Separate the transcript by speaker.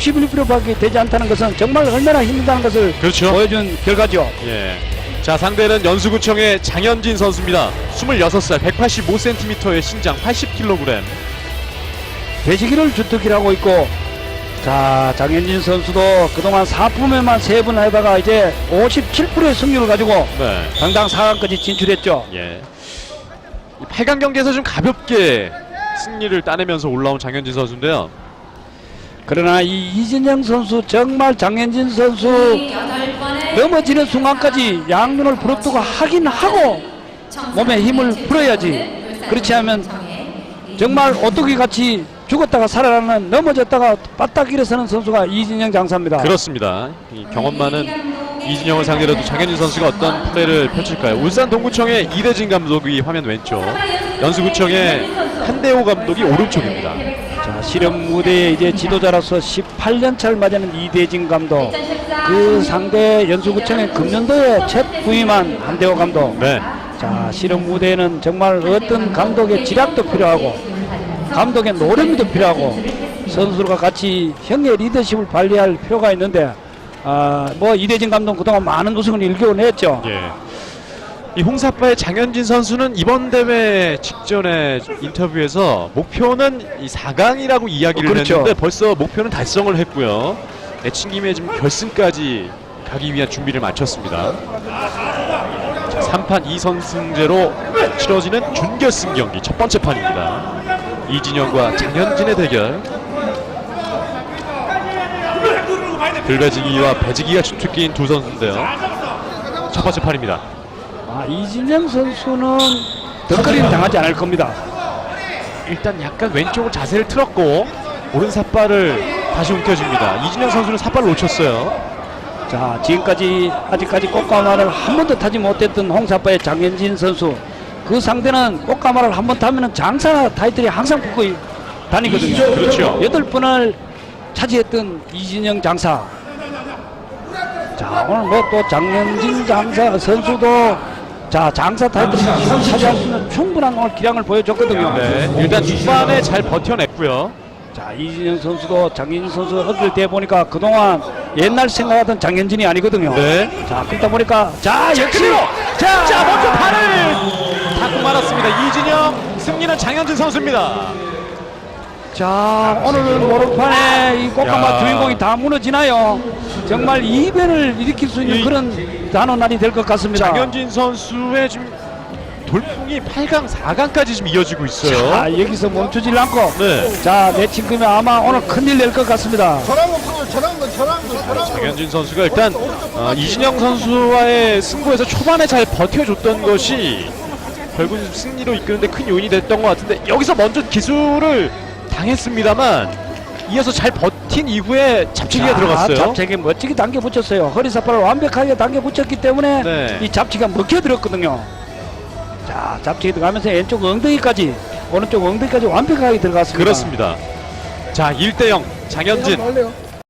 Speaker 1: 61kg밖에 되지 않다는 것은 정말 얼마나 힘들다는 것을
Speaker 2: 그렇죠.
Speaker 1: 보여준 결과죠.
Speaker 2: 예. 자 상대는 연수구청의 장현진 선수입니다. 26살, 185cm의 신장, 80kg.
Speaker 1: 배시기를 주특기라고 있고 자 장현진 선수도 그동안 4품에만 세번 하다가 이제 57%의 승률을 가지고
Speaker 2: 네.
Speaker 1: 당당 4강까지 진출했죠.
Speaker 2: 예. 이 8강 경기에서 좀 가볍게 승리를 따내면서 올라온 장현진 선수인데요.
Speaker 1: 그러나 이 이진영 선수 정말 장현진 선수 넘어지는 순간까지 양눈을 부릅뜨고 하긴 하고 몸에 힘을 풀어야지. 그렇지 않으면 정말 오뚜기 같이 죽었다가 살아나는 넘어졌다가 바짝 일어서는 선수가 이진영 장사입니다.
Speaker 2: 그렇습니다. 이 경험 많은 이진영을 상대로도 장현진 선수가 어떤 플레이를 펼칠까요? 울산 동구청의 이대진 감독이 화면 왼쪽, 연수구청의 한대호 감독이 오른쪽입니다.
Speaker 1: 자, 실험 무대에 이제 지도자로서 18년 차를 맞이하는 이대진 감독. 그 상대 연수구청의 금년도에 첫 부임한 한대호 감독.
Speaker 2: 네.
Speaker 1: 자, 실험 무대에는 정말 어떤 감독의 지략도 필요하고 감독의 노력도 필요하고 선수들과 같이 형의 리더십을 발휘할 필요가 있는데 아, 뭐 이대진 감독 그동안 많은 우승을 일궈냈죠.
Speaker 2: 예. 이 홍사파의 장현진 선수는 이번 대회 직전에 인터뷰에서 목표는 이 4강이라고 이야기를
Speaker 1: 어, 그렇죠.
Speaker 2: 했는데 벌써 목표는 달성을 했고요. 내친 김에 지금 결승까지 가기 위한 준비를 마쳤습니다. 자, 3판 2선승제로 치러지는 준결승 경기 첫 번째 판입니다. 이진영과 장현진의 대결. 들배지기와 배지기가 주특기인 두 선수인데요. 첫 번째 판입니다.
Speaker 1: 아, 이진영 선수는 덧거리는 당하지 않을 겁니다.
Speaker 2: 일단 약간 왼쪽으로 자세를 틀었고 오른 삿발을 다시 움켜줍니다. 이진영 선수는 삿발을 놓쳤어요.
Speaker 1: 자, 지금까지 아직까지 꽃가마를 한 번도 타지 못했던 홍사파의 장현진 선수. 그 상대는 꽃가마를 한 번 타면은 장사 타이틀이 항상 붙고 이- 다니거든요.
Speaker 2: 그렇죠.
Speaker 1: 여덟 번을 차지했던 이진영 장사. 자, 오늘 뭐 또 장현진 장사 선수도 자, 장사 타이틀을 차지 할 수 있는 충분한 오늘 기량을 보여줬거든요.
Speaker 2: 네, 일단 중반에 잘 버텨냈고요.
Speaker 1: 자, 이진영 선수도 장현진 선수 어릴 때 보니까 그동안 옛날 생각하던 장현진이 아니거든요.
Speaker 2: 네.
Speaker 1: 자, 그러다 보니까 자, 역시! 자,
Speaker 2: 자, 먼저 팔을 닫고 말았습니다. 이진영 승리는 장현진 선수입니다.
Speaker 1: 자, 오늘 모르판에 이 꽃가마
Speaker 2: 야.
Speaker 1: 주인공이 다 무너지나요? 정말 이변을 일으킬 수 있는
Speaker 2: 이-
Speaker 1: 그런 단어 날이 될 것 같습니다.
Speaker 2: 장현진 선수의 지금 돌풍이 8강, 4강까지 지금 이어지고 있어요.
Speaker 1: 자, 여기서 멈추질 않고
Speaker 2: 네.
Speaker 1: 자, 내 친구면 아마 오늘 큰일 낼 것 같습니다.
Speaker 3: 저랑 저랑 저랑 저랑.
Speaker 2: 장현진 선수가 일단 어, 이진영 선수와의 승부에서 초반에 잘 버텨줬던 것이 결국은 승리로 이끄는데 큰 요인이 됐던 것 같은데 여기서 먼저 기술을 당했습니다만 이어서 잘 버 틴 이후에 잡치기가
Speaker 1: 자,
Speaker 2: 들어갔어요.
Speaker 1: 잡채기 멋지게 당겨 붙였어요. 허리 사파를 완벽하게 당겨 붙였기 때문에
Speaker 2: 네.
Speaker 1: 이 잡치가 먹혀 들었거든요. 자, 잡치기 들어가면서 왼쪽 엉덩이까지 오른쪽 엉덩이까지 완벽하게 들어갔습니다.
Speaker 2: 그렇습니다. 자, 1대0 장현진
Speaker 3: 할래요?